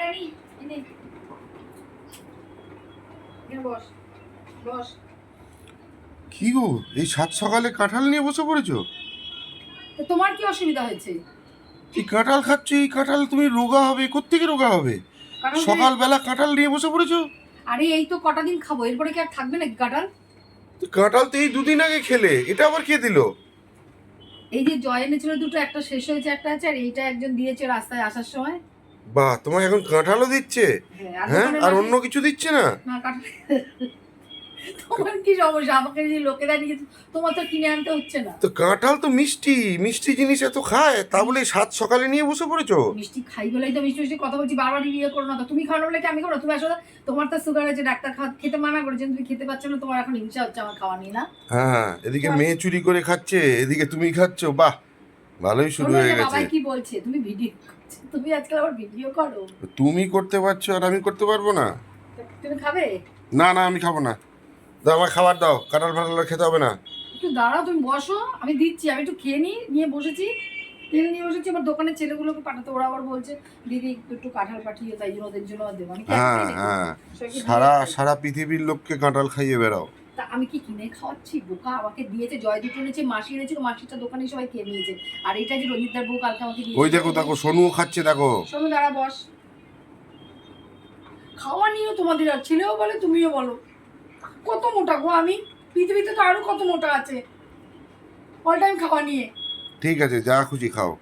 রানী এনে বস বস। কি গো এই সাত সকালে কাঁঠাল নিয়ে বসে পড়েছো? তো তোমার কি অসুবিধা হয়েছে? এই কাঁঠাল খাচ্ছ এই কাঁঠাল তুমি রোগা হবে কোত্থেকে রোগা হবে? সকালবেলা কাঁঠাল নিয়ে বসে পড়েছো? আরে এই তো কটা দিন খাব এরপরে কি আর থাকবে নাকি কাঁঠাল? কাঁঠাল তো এই দুদিন আগে খেলে এটা আবার কে দিল? এই যে জয় এনেছিল দুটো একটা শেষ হয়েছে একটা আছে আর এইটা একজন দিয়েছে রাস্তায় আসার সময়। বাহ তোমার এখন কাঁঠালও দিচ্ছে? হ্যাঁ আর হ্যাঁ? অন্য কিছু দিচ্ছে না? তোমার কি সমস্যা? আমাকে যে লোকেরা নিয়ে তোমার তো কিনে আনতে হচ্ছে না। তো কাঁঠাল তো মিষ্টি মিষ্টি জিনিস এত খায় তা বলে সাত সকালে নিয়ে বসে পড়েছো? মিষ্টি খাই বলেই তো মিষ্টি মিষ্টি কথা বলছি বারবার বিয়ে করো না তো। তুমি খাওয়ানো বলে কি আমি খাব? তুমি আসলে তোমার তো সুগার আছে ডাক্তার খাওয়া খেতে মানা করেছেন তুমি খেতে পারছ না তোমার এখন হিংসা হচ্ছে আমার খাওয়া নিয়ে না। হ্যাঁ এদিকে মেয়ে চুরি করে খাচ্ছে এদিকে তুমি খাচ্ছ বাহ। ভালোই শুরু হয়ে গেছে। কি বলছে? তুমি ভিডিও তুমি আজকাল আবার ভিডিও করো? তুমি করতে পারছ আর আমি করতে পারব না। তুমি খাবে? না না আমি খাব না। দাও আমার খাবার দাও। কাঁঠাল ফাটাল খেতে হবে না। একটু দাঁড়াও তুমি বসো। আমি দিচ্ছি আমি একটু খেয়ে নিই নিয়ে বসেছি। তেল নিয়ে বসেছি আমার দোকানের ছেলেগুলোকে পাঠাতে। ওরা আবার বলছে দিদি একটু কাঁঠাল পাঠিয়ে তাই জন্য ওদের জন্য দেবো। আমি হ্যাঁ হ্যাঁ। সারা সারা পৃথিবীর লোককে কাঁঠাল খাইয়ে বেড়াও। আমি কি কিনে খাওয়াচ্ছি বোকা আমাকে দিয়েছে জয় দুটো এনেছে মাসি এনেছে মাসিটা দোকানে সবাই খেয়ে নিয়েছে। আর এটা যে রঞ্জিতদার বউ কালকে আমাকে দিয়েছে। ওই দেখো দেখো সোনুও খাচ্ছে দেখো। সোনু দাঁড়া বস। খাওয়া নিয়েও তোমাদের আর ছেলেও বলে তুমিও বলো। কত মোটা গো আমি? পৃথিবীতে তো আরও কত মোটা আছে। অল টাইম খাওয়া নিয়ে। ঠিক আছে যা খুশি খাও।